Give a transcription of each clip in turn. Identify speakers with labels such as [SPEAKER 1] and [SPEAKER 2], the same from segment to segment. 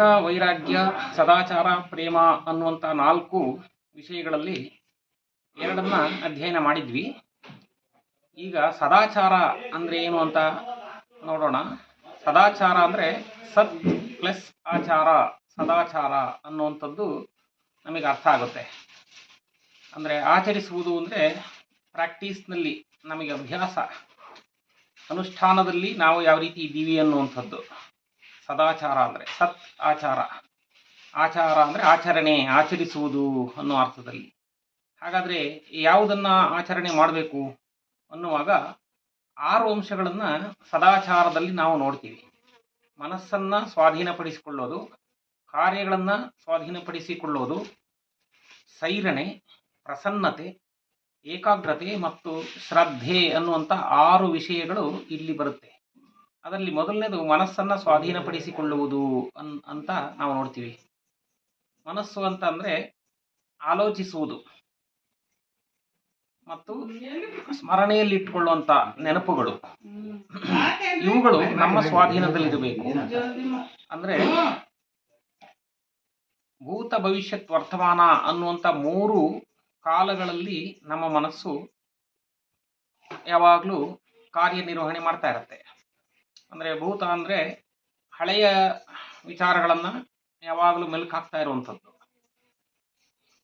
[SPEAKER 1] ವೈರಾಗ್ಯ, ಸದಾಚಾರ, ಪ್ರೇಮ ಅನ್ನುವಂಥ ನಾಲ್ಕು ವಿಷಯಗಳಲ್ಲಿ ಎರಡನ್ನ ಅಧ್ಯಯನ ಮಾಡಿದ್ವಿ. ಈಗ ಸದಾಚಾರ ಅಂದ್ರೆ ಏನು ಅಂತ ನೋಡೋಣ. ಸದಾಚಾರ ಅಂದ್ರೆ ಸತ್ ಪ್ಲಸ್ ಆಚಾರ, ಸದಾಚಾರ ಅನ್ನುವಂಥದ್ದು ನಮಗೆ ಅರ್ಥ ಆಗುತ್ತೆ. ಅಂದ್ರೆ ಆಚರಿಸುವುದು ಅಂದ್ರೆ ಪ್ರಾಕ್ಟೀಸ್ನಲ್ಲಿ ನಮಗೆ ಅಭ್ಯಾಸ. ಅನುಷ್ಠಾನದಲ್ಲಿ ನಾವು ಯಾವ ರೀತಿ ಇದ್ದೀವಿ ಅನ್ನುವಂಥದ್ದು. ಸದಾಚಾರ ಅಂದರೆ ಸತ್ ಆಚಾರ. ಆಚಾರ ಅಂದರೆ ಆಚರಣೆ, ಆಚರಿಸುವುದು ಅನ್ನೋ ಅರ್ಥದಲ್ಲಿ. ಹಾಗಾದರೆ ಯಾವುದನ್ನು ಆಚರಣೆ ಮಾಡಬೇಕು ಅನ್ನುವಾಗ ಆರು ಅಂಶಗಳನ್ನು ಸದಾಚಾರದಲ್ಲಿ ನಾವು ನೋಡ್ತೀವಿ. ಮನಸ್ಸನ್ನು ಸ್ವಾಧೀನಪಡಿಸಿಕೊಳ್ಳೋದು, ಕಾರ್ಯಗಳನ್ನು ಸ್ವಾಧೀನಪಡಿಸಿಕೊಳ್ಳೋದು, ಸೈರಣೆ, ಪ್ರಸನ್ನತೆ, ಏಕಾಗ್ರತೆ ಮತ್ತು ಶ್ರದ್ಧೆ ಅನ್ನುವಂಥ ಆರು ವಿಷಯಗಳು ಇಲ್ಲಿ ಬರುತ್ತೆ. ಅದರಲ್ಲಿ ಮೊದಲನೇದು ಮನಸ್ಸನ್ನ ಸ್ವಾಧೀನಪಡಿಸಿಕೊಳ್ಳುವುದು ಅನ್, ಅಂತ ನಾವು ನೋಡ್ತೀವಿ. ಮನಸ್ಸು ಅಂತ ಅಂದ್ರೆ ಆಲೋಚಿಸುವುದು. ಮತ್ತು ಸ್ಮರಣೆಯಲ್ಲಿಟ್ಟುಕೊಳ್ಳುವಂತ ನೆನಪುಗಳು. ಇವುಗಳು ನಮ್ಮ ಸ್ವಾಧೀನದಲ್ಲಿರಬೇಕು. ಅಂದ್ರೆ ಭೂತ ಭವಿಷ್ಯತ್ ವರ್ತಮಾನ ಅನ್ನುವಂಥ ಮೂರು ಕಾಲಗಳಲ್ಲಿ ನಮ್ಮ ಮನಸ್ಸು ಯಾವಾಗಲೂ ಕಾರ್ಯನಿರ್ವಹಣೆ ಮಾಡ್ತಾ ಇರುತ್ತೆ. ಅಂದರೆ ಭೂತ ಅಂದರೆ ಹಳೆಯ ವಿಚಾರಗಳನ್ನು ಯಾವಾಗಲೂ ಮೆಲುಕು ಹಾಕ್ತಾ ಇರುವಂಥದ್ದು.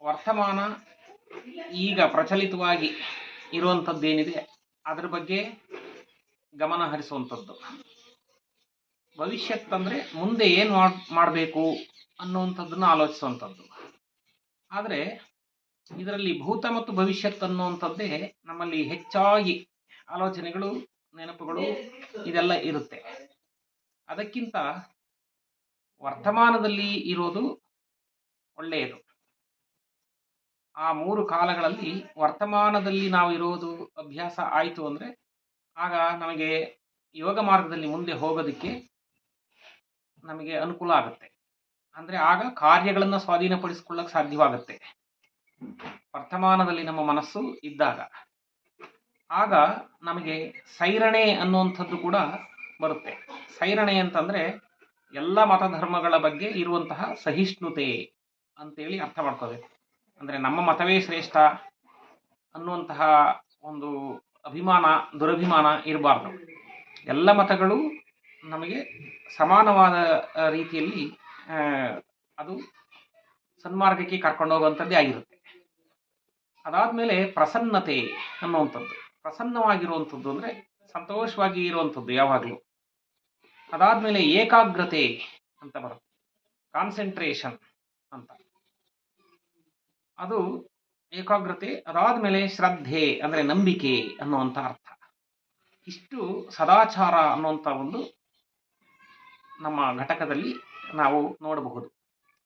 [SPEAKER 1] ವರ್ತಮಾನ ಈಗ ಪ್ರಚಲಿತವಾಗಿ ಇರುವಂಥದ್ದೇನಿದೆ, ಅದ್ರ ಬಗ್ಗೆ ಗಮನ ಹರಿಸುವಂಥದ್ದು. ಭವಿಷ್ಯತ್ ಅಂದ್ರೆ ಮುಂದೆ ಏನು ಮಾಡಬೇಕು ಅನ್ನುವಂಥದ್ದನ್ನು ಆಲೋಚಿಸುವಂಥದ್ದು. ಆದರೆ ಇದರಲ್ಲಿ ಭೂತ ಮತ್ತು ಭವಿಷ್ಯತ್ ಅನ್ನುವಂಥದ್ದೇ ನಮ್ಮಲ್ಲಿ ಹೆಚ್ಚಾಗಿ ಆಲೋಚನೆಗಳು, ನೆನಪುಗಳು ಇದೆಲ್ಲ ಇರುತ್ತೆ. ಅದಕ್ಕಿಂತ ವರ್ತಮಾನದಲ್ಲಿ ಇರೋದು ಒಳ್ಳೆಯದು. ಆ ಮೂರು ಕಾಲಗಳಲ್ಲಿ ವರ್ತಮಾನದಲ್ಲಿ ನಾವು ಇರೋದು ಅಭ್ಯಾಸ ಆಯಿತು ಅಂದರೆ ಆಗ ನಮಗೆ ಯೋಗ ಮಾರ್ಗದಲ್ಲಿ ಮುಂದೆ ಹೋಗೋದಕ್ಕೆ ನಮಗೆ ಅನುಕೂಲ ಆಗುತ್ತೆ. ಅಂದರೆ ಆಗ ಕಾರ್ಯಗಳನ್ನು ಸ್ವಾಧೀನಪಡಿಸಿಕೊಳ್ಳಕ್ಕೆ ಸಾಧ್ಯವಾಗುತ್ತೆ. ವರ್ತಮಾನದಲ್ಲಿ ನಮ್ಮ ಮನಸ್ಸು ಇದ್ದಾಗ. ಆಗ ನಮಗೆ ಸೈರಣೆ ಅನ್ನುವಂಥದ್ದು ಕೂಡ ಬರುತ್ತೆ. ಸೈರಣೆ ಅಂತಂದ್ರೆ ಎಲ್ಲ ಮತಧರ್ಮಗಳ ಬಗ್ಗೆ ಇರುವಂತಹ ಸಹಿಷ್ಣುತೆ ಅಂತೇಳಿ ಅರ್ಥ ಮಾಡ್ಕೋಬೇಕು ಅಂದ್ರೆ ನಮ್ಮ ಮತವೇ ಶ್ರೇಷ್ಠ ಅನ್ನುವಂತಹ ಒಂದು ಅಭಿಮಾನ, ದುರಭಿಮಾನ ಇರಬಾರ್ದು. ಎಲ್ಲ ಮತಗಳು ನಮಗೆ ಸಮಾನವಾದ ರೀತಿಯಲ್ಲಿ ಅದು ಸನ್ಮಾರ್ಗಕ್ಕೆ ಕರ್ಕೊಂಡು ಹೋಗುವಂಥದ್ದೇ ಆಗಿರುತ್ತೆ. ಅದಾದ್ಮೇಲೆ ಪ್ರಸನ್ನತೆ ಅನ್ನುವಂಥದ್ದು. ಪ್ರಸನ್ನವಾಗಿರುವಂಥದ್ದು ಅಂದರೆ ಸಂತೋಷವಾಗಿ ಇರುವಂಥದ್ದು ಯಾವಾಗಲೂ. ಅದಾದ್ಮೇಲೆ ಏಕಾಗ್ರತೆ ಅಂತ ಬರುತ್ತೆ. ಕಾನ್ಸಂಟ್ರೇಷನ್ ಅಂತ. ಅದು ಏಕಾಗ್ರತೆ, ಅದಾದ್ಮೇಲೆ ಶ್ರದ್ಧೆ ಅಂದರೆ ನಂಬಿಕೆ ಅನ್ನುವಂಥ ಅರ್ಥ. ಇಷ್ಟು ಸದಾಚಾರ ಅನ್ನುವಂಥ ಒಂದು ನಮ್ಮ ಘಟಕದಲ್ಲಿ ನಾವು ನೋಡಬಹುದು.